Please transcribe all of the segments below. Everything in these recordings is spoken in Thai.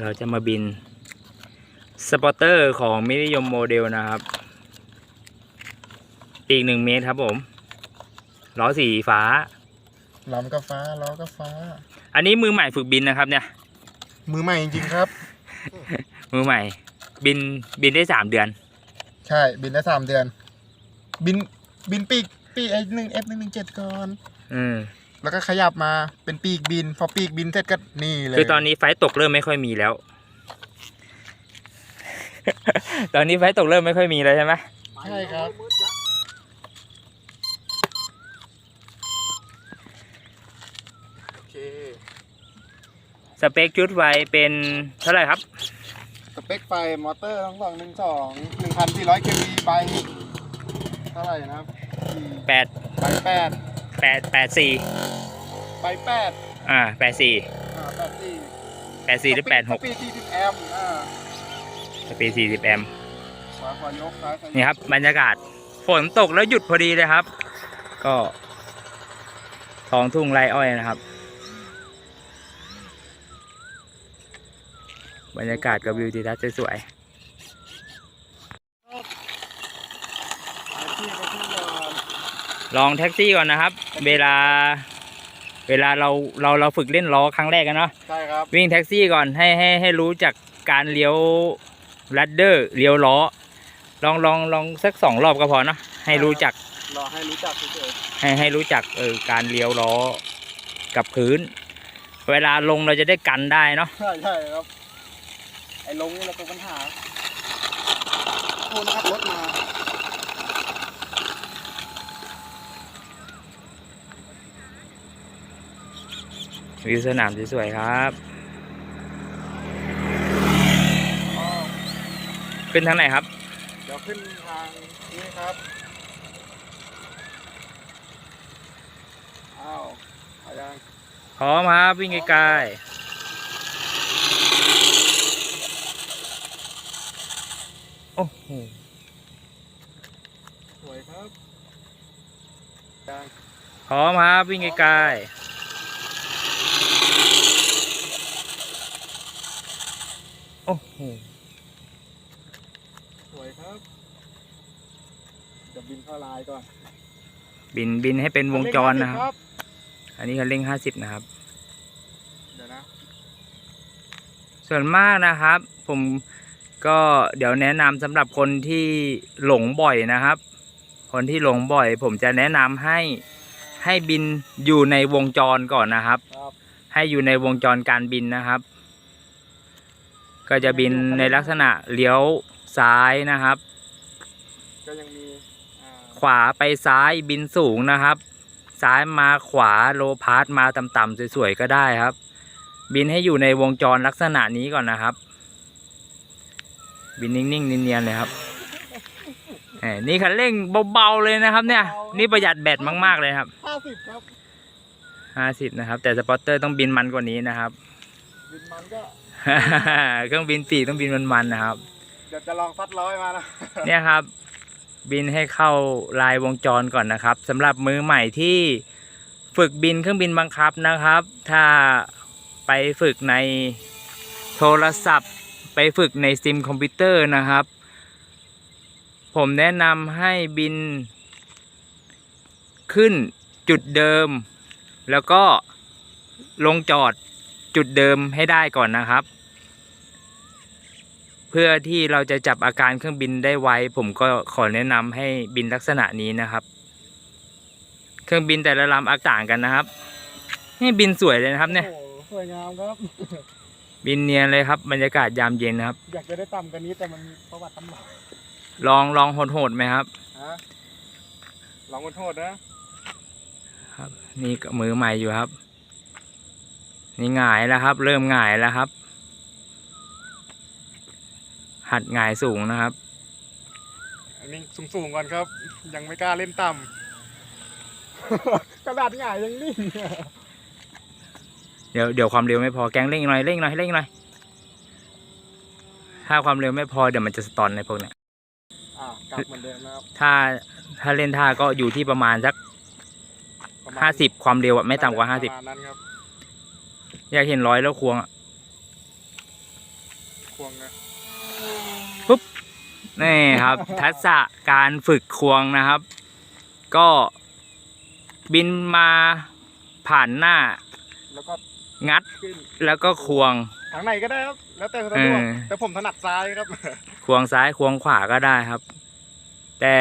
เราจะมาบินสปอร์เตอร์ของมินิยมโมเดลนะครับ ปีกหนึ่งเมตรครับผม ล้อสีฟ้า ลำก็ฟ้าล้อก็ฟ้า อันนี้มือใหม่ฝึกบินนะครับเนี่ย มือใหม่จริงๆครับ มือใหม่ บินบินได้สามเดือน ใช่บินได้สามเดือน บินบินปีกปีกไอหนึ่งเอฟหนึ่งหนึ่งเจ็ดก่อน อืม แล้วก็ขยับมาเป็นปีกบิน พอปีกบินเสร็จก็นี่เลยคือตอนนี้ไฟล์ตกเริ่มไม่ค่อยมีแล้ว ตอนนี้ไฟล์ตกเริ่มไม่ค่อยมีแล้วใช่ไหมใช่ครับ โอเค สเปคชุดไฟเป็นเท่าไหร่ครับ สเปคไฟมอเตอร์ทั้งสองหนึ่งสองหนึ่งพันสี่ร้อยเควีใบเท่าไหร่นะครับแปดใบแปด แปดแปดสี่ใบแปดอ่าแปดสี่อ่าแปดสี่แปดสี่หรือแปดหกปีสี่สิบแอมป์อ่าสปีสี่สิบแอมป์ขวาขวายกซ้ายซ้ายยกนี่ครับบรรยากาศฝนตกแล้วหยุดพอดีเลยครับ ก็ท้องทุ่งไรอ้อยนะครับ บรรยากาศกับวิวทิวทัศน์สวยไปที่ไปที่ก่อน ๆ ลองแท็กซี่ก่อนนะครับ เวลา เวลาเราเราเราฝึกเล่นล้อครั้งแรกกันเนาะใช่ครับวิ่งแท็กซี่ก่อนให้ให้ให้รู้จักการเลี้ยวลัดเดอร์เลี้ยวล้อ ลองลองลองสักสองรอบก็พอเนาะให้รู้จักรอให้รู้จักเฉยให้ให้รู้จักเออการเลี้ยวล้อกับพื้น เวลาลงเราจะได้กันได้เนาะๆใช่ใช่ครับไอ้ลงนี่เราเป็นปัญหาโทษนะครับรถมา วิวสนามสวยๆครับอ๋อขึ้นทางไหนครับ เดี๋ยวขึ้นทางนี้ครับอ้าวเอายังพร้อมครับ วิ่งไกลๆโอ้โหสวยครับยังพร้อมครับ วิ่งไกลๆ โอ้โหสวยครับเดี๋ยวบินเข้าลายก่อนบินบินให้เป็นวงจรนะคครัรับบอันนี้คันเร่งห้าสิบนะครับ เดี๋ยวนะ ส่วนมากนะครับ ผมก็เดี๋ยวแนะนำสำหรับคนที่หลงบ่อยนะครับ คนที่หลงบ่อย ผมจะแนะนำให้ให้บินอยู่ในวงจรก่อนนะครับ ครับ ให้อยู่ในวงจรการบินนะครับ ก็จะบินในลักษณะเลี้ยวซ้ายนะครับ ก็ยังมีอ่าขวาไปซ้ายบินสูงนะครับ ซ้ายมาขวาโลพาสมาต่ำๆสวยๆก็ได้ครับ บินให้อยู่ในวงจรลักษณะนี้ก่อนนะครับ บินนิ่งๆเนียนๆเลยครับแหมนี่คันเร่งเบาๆเลยนะครับ เนี่ย นี่ประหยัดแบตมากๆเลยครับห้าสิบครับห้าสิบนะครับ แต่สปอตเตอร์ต้องบินมันกว่านี้นะครับบินมันก็ เครื่องบินปีกต้องบินมันๆนะครับเดี๋ยวจะลองซัดร้อยมานะเนี่ยครับ บินให้เข้าลายวงจรก่อนนะครับสำหรับมือใหม่ที่ฝึกบินเครื่องบินบังคับนะครับ ถ้าไปฝึกในโทรศัพท์ ไปฝึกในซิมคอมพิวเตอร์นะครับ ผมแนะนำให้บินขึ้นจุดเดิม แล้วก็ลงจอด จุดเดิมให้ได้ก่อนนะครับ เพื่อที่เราจะจับอาการเครื่องบินได้ไวผมก็ขอแนะนำให้บินลักษณะนี้นะครับ เครื่องบินแต่ละลำอาต่างกันนะครับ นี่บินสวยเลยนะครับเนี่ย โอ้โหสวยงามครับ บินเนียนเลยครับบรรยากาศยามเย็นนะครับ อยากจะได้ต่ำกว่านี้แต่มันมีประวัติตำหนักลองลองโหดๆไหมครับ ฮะลองคนโทษนะครับนี่ก็มือใหม่อยู่ครับ นี่หงายแล้วครับ เริ่มหงายแล้วครับ หัดหงายสูงนะครับ อันนี้สูงๆก่อนครับ ยังไม่กล้าเล่นต่ำ กระดาษหงายยังนิ่งอะเดี๋ยวเดี๋ยวความเร็วไม่พอแกงเร่งหน่อยเร่งหน่อยเร่งหน่อยถ้าความเร็วไม่พอเดี๋ยวมันจะสตอนในพวกเนี้ยอ่ากลับเหมือนเดิมนะครับถ้าถ้าเล่นท่าก็อยู่ที่ประมาณสักประมณห้าสิบความเร็วอะไม่ต่ำกว่าห้าสิบประมาณนั้นครับ อยากเห็นร้อยแล้วควงอะควงนะนี่ครับ ทักษะการฝึกควงนะครับ ก็บินมาผ่านหน้า แล้วก็งัดขึ้นแล้วก็ควงทางไหนก็ได้ครับ แล้วแต่สะดวกเออแต่ผมถนัดซ้ายครับ ควงซ้ายควงขวาก็ได้ครับ แต่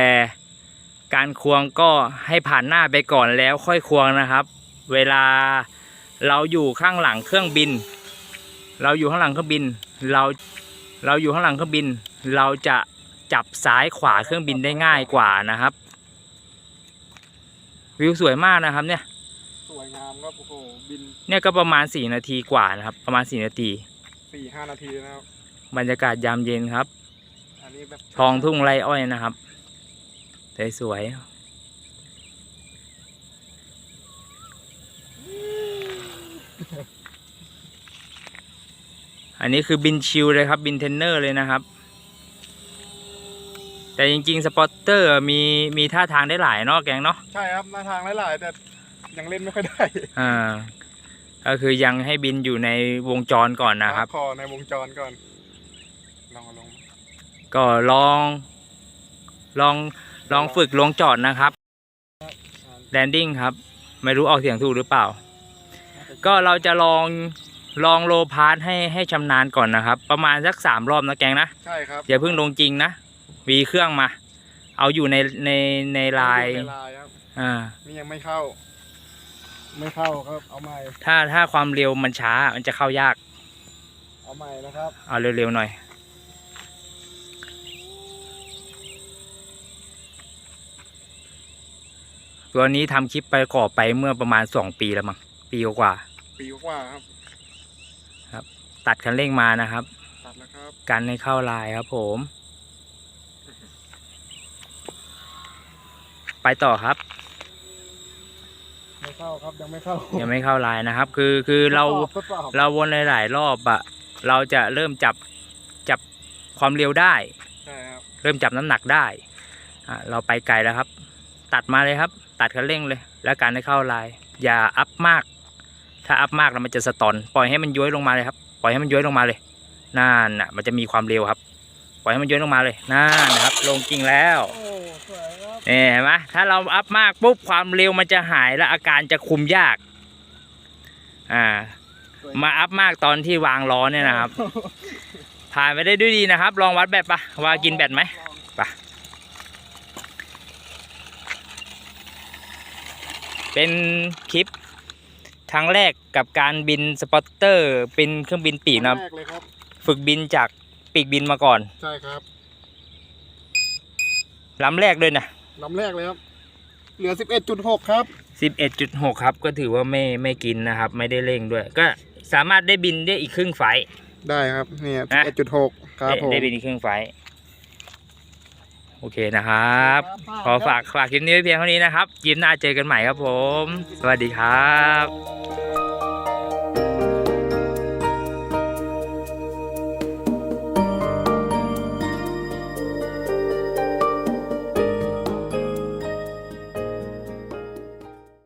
การควงก็ให้ผ่านหน้าไปก่อนแล้วค่อยควงนะครับ เวลา เราอยู่ข้างหลังเครื่องบิน เราอยู่ข้างหลังเครื่องบิน เราเราอยู่ข้างหลังเครื่องบิน เราจะจับซ้ายขวาเครื่องบินได้ง่ายกว่านะครับ วิวสวยมากนะครับเนี่ยสวยงามครับโอ้โหบินเนี่ยก็ประมาณสี่นาทีกว่านะครับ ประมาณสี่นาทีสี่ห้านาทีนะครับบรรยากาศยามเย็นครับ อันนี้แบบทองทุ่งไรอ้อยนะครับสวยๆ อันนี้คือบินชิลเลยครับ บินเทนเนอร์เลยนะครับ แต่จริง ๆ สปอตเตอร์มีมีท่าทางได้หลายเนาะแกงเนาะใช่ครับหน้าทางหลายๆแต่ยังเล่นไม่ค่อยได้อ่าก็คือยังให้บินอยู่ในวงจรก่อนนะครับ คอในวงจรก่อนลองเอาลงก็ลอง ลองลองฝึกลงจอดนะครับแลนดิ้งครับ ไม่รู้ออกเสียงถูกหรือเปล่า ก็เราจะลองลองโลพาร์ทให้ให้ชำนาญก่อนนะครับ ประมาณสักสามรอบนะแกงนะใช่ครับอย่าเพิ่งลงจริงนะวีเครื่องมา เอาอยู่ในในในลายในลายครับอ่านี่ยังไม่เข้า ไม่เข้าครับเอาใหม่ถ้าถ้าความเร็วมันช้ามันจะเข้ายาก เอาใหม่นะครับ เอาเร็วๆหน่อยตัวนี้ทำคลิปไปก่อไปเมื่อประมาณสองปีแล้วมั้ง ปีกว่าปีกว่าครับๆตัดคันเร่งมานะครับ ตัดแล้วครับ กันให้เข้าลายครับผม ไปต่อครับ ไม่เข้าครับยังไม่เข้ายังไม่เข้าลายนะครับ คือคือเราทดสอบเราวนหลาย ๆ รอบอะเราจะเริ่มจับจับความเร็วได้ ใช่ครับเริ่มจับน้ำหนักได้อะเราไปไกลแล้วครับ ตัดมาเลยครับ ตัดคันเร่งเลย แล้วการให้เข้าลาย อย่าอัพมาก ถ้าอัพมากแล้วมันจะสตอน ปล่อยให้มันย้อยลงมาเลยครับ ปล่อยให้มันย้อยลงมาเลยนั่นน่ะ มันจะมีความเร็วครับ ปล่อยให้มันย้อยลงมาเลยนั่นนะครับ ลงจริงแล้วโอ้สวยครับนี่เห็นไหมถ้าเราอัพมากปุ๊บความเร็วมันจะหายและอาการจะคุมยาก อ่าสวยมาอัพมากตอนที่วางล้อเนี่ยนะครับ ผ่านไปได้ด้วยดีนะครับ ลองวัดแบตปะว่ากินแบตไหมไปเป็นคลิป ครั้งแรกกับการบินสปอตเตอร์เป็นเครื่องบินปีกนะครับ แรกเลยครับ ฝึกบินจากปีกบินมาก่อนใช่ครับลำแรกด้วยนะลำแรกเลยครับ เหลือ 11.6 ครับ 11.6 ครับ ก็ถือว่าไม่ไม่กินนะครับ ไม่ได้เร่งด้วย ก็สามารถได้บินได้อีกครึ่งไฟล์ ได้ครับ เนี่ยนะ 11.6 ครับได้ผม ได้บินอีกครึ่งไฟล์ โอเคนะครับ ขอฝากฝากคลิปนี้ไว้เพียงเท่านี้นะครับคลิปหน้าเจอกันใหม่ครับผม สวัสดีครับ